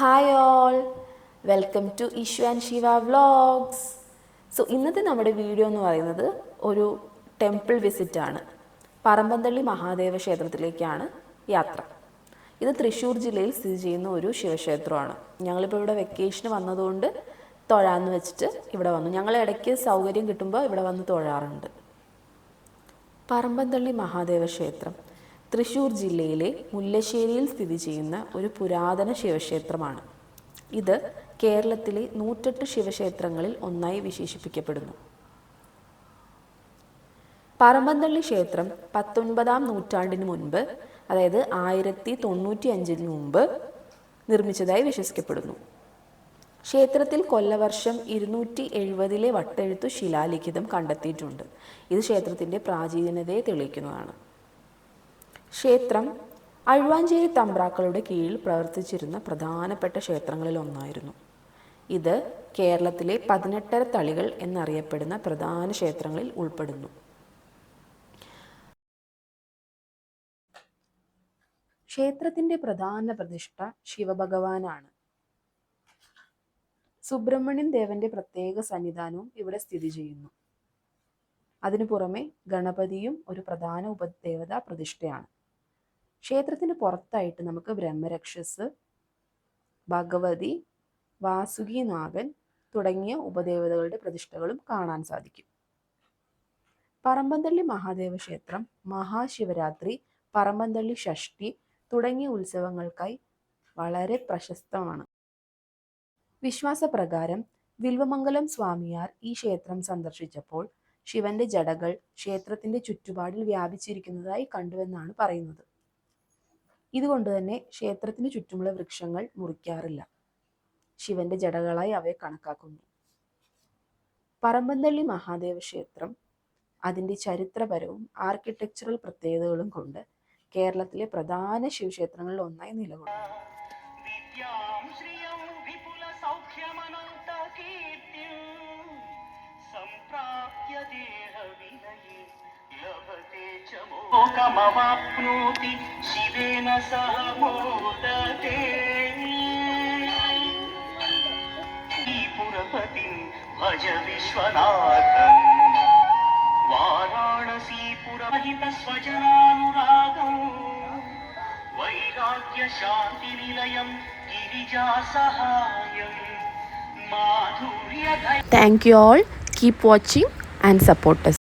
Hi all welcome to Ishu and Shiva vlogs so ഇന്നത്തെ നമ്മുടെ video എന്ന് പറയുന്നത് ഒരു ടെമ്പിൾ വിസിറ്റാണ് പറമ്പന്തള്ളി മഹാദേവ ക്ഷേത്രത്തിലേക്കാണ് യാത്ര. ഇത് തൃശ്ശൂർ ജില്ലയിൽ സ്ഥിതി ചെയ്യുന്ന ഒരു ശിവക്ഷേത്രമാണ്. ഞങ്ങളിപ്പോൾ ഇവിടെ വെക്കേഷന് വന്നതുകൊണ്ട് തൊഴാന്ന് വെച്ചിട്ട് ഇവിടെ വന്നു. ഞങ്ങൾ ഇടയ്ക്ക് സൗകര്യം കിട്ടുമ്പോൾ ഇവിടെ വന്ന് തൊഴാറുണ്ട്. പറമ്പന്തള്ളി മഹാദേവ ക്ഷേത്രം. തൃശ്ശൂർ ജില്ലയിലെ മുല്ലശ്ശേരിയിൽ സ്ഥിതി ചെയ്യുന്ന ഒരു പുരാതന ശിവക്ഷേത്രമാണ്. ഇത് കേരളത്തിലെ നൂറ്റെട്ട് ശിവക്ഷേത്രങ്ങളിൽ ഒന്നായി വിശേഷിപ്പിക്കപ്പെടുന്നു. പറമ്പന്തള്ളി ക്ഷേത്രം പത്തൊൻപതാം നൂറ്റാണ്ടിന് മുൻപ് അതായത് ആയിരത്തി തൊണ്ണൂറ്റി അഞ്ചിന് മുമ്പ് നിർമ്മിച്ചതായി വിശ്വസിക്കപ്പെടുന്നു. ക്ഷേത്രത്തിൽ കൊല്ലവർഷം ഇരുന്നൂറ്റി എഴുപതിലെ വട്ടെഴുത്തു ശിലാലിഖിതം കണ്ടെത്തിയിട്ടുണ്ട്. ഇത് ക്ഷേത്രത്തിന്റെ പ്രാചീനതയെ തെളിയിക്കുന്നതാണ്. ക്ഷേത്രം അഴുവാഞ്ചേരി തമ്പ്രാക്കളുടെ കീഴിൽ പ്രവർത്തിച്ചിരുന്ന പ്രധാനപ്പെട്ട ക്ഷേത്രങ്ങളിൽ ഒന്നായിരുന്നു. ഇത് കേരളത്തിലെ പതിനെട്ടര തളികൾ എന്നറിയപ്പെടുന്ന പ്രധാന ക്ഷേത്രങ്ങളിൽ ഉൾപ്പെടുന്നു. ക്ഷേത്രത്തിന്റെ പ്രധാന പ്രതിഷ്ഠ ശിവഭഗവാനാണ്. സുബ്രഹ്മണ്യൻ ദേവന്റെ പ്രത്യേക സന്നിധാനവും ഇവിടെ സ്ഥിതി ചെയ്യുന്നു. അതിനു പുറമെ ഗണപതിയും ഒരു പ്രധാന ഉപദേവതാ പ്രതിഷ്ഠയാണ്. ക്ഷേത്രത്തിന് പുറത്തായിട്ട് നമുക്ക് ബ്രഹ്മരക്ഷസ് ഭഗവതി വാസുകി നാഗൻ തുടങ്ങിയ ഉപദേവതകളുടെ പ്രതിഷ്ഠകളും കാണാൻ സാധിക്കും. പറമ്പന്തള്ളി മഹാദേവ ക്ഷേത്രം മഹാശിവരാത്രി പറമ്പന്തള്ളി ഷഷ്ടി തുടങ്ങിയ ഉത്സവങ്ങൾക്കായി വളരെ പ്രശസ്തമാണ്. വിശ്വാസപ്രകാരം വിൽവമംഗലം സ്വാമിയാർ ഈ ക്ഷേത്രം സന്ദർശിച്ചപ്പോൾ ശിവന്റെ ജടകൾ ക്ഷേത്രത്തിന്റെ ചുറ്റുപാടിൽ വ്യാപിച്ചിരിക്കുന്നതായി കണ്ടുവെന്നാണ് പറയുന്നത്. ഇതുകൊണ്ട് തന്നെ ക്ഷേത്രത്തിന് ചുറ്റുമുള്ള വൃക്ഷങ്ങൾ മുറിക്കാറില്ല. ശിവന്റെ ജടകളായി അവയെ കണക്കാക്കുന്നു. പറമ്പന്തള്ളി മഹാദേവ ക്ഷേത്രം അതിന്റെ ചരിത്രപരവും ആർക്കിടെക്ചറൽ പ്രത്യേകതകളും കൊണ്ട് കേരളത്തിലെ പ്രധാന ശിവക്ഷേത്രങ്ങളിൽ ഒന്നായി നിലകൊള്ളുന്നു. లోకమవాప్నోతి శివేన సహ మోదతే ఈ పురపతిం భజ విశ్వనాథం. వారాణసీపురహిత స్వజనానురాగం. వైరాగ్య శాంతి నిలయం గిరిజా సహాయం. మాధుర్య thank you all keep watching and support